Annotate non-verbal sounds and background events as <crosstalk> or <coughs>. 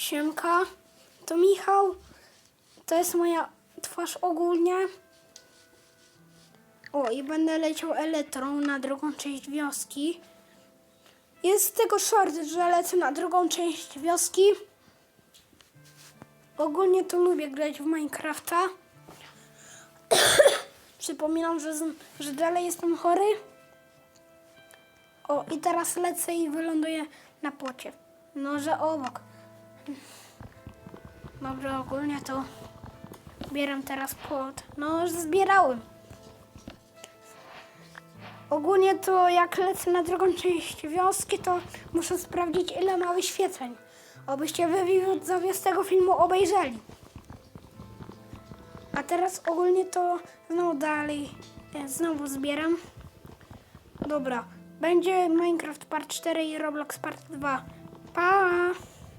Siemka, to Michał. To jest moja twarz ogólnie. O, i będę leciał elektrą na drugą część wioski. Jest z tego short, że lecę na drugą część wioski. Ogólnie to lubię grać w Minecrafta. <coughs> Przypominam, że, że dalej jestem chory. O, i teraz lecę i wyląduję na płocie. No, że obok. Dobrze, ogólnie to zbieram teraz płot. No, już zbierałem. Ogólnie to jak lecę na drugą część wioski, to muszę sprawdzić ile ma wyświetleń. Obyście wy widzowie z tego filmu obejrzeli. A teraz ogólnie to znowu dalej, e, znowu zbieram. Dobra, będzie Minecraft Part 4 i Roblox Part 2. Pa!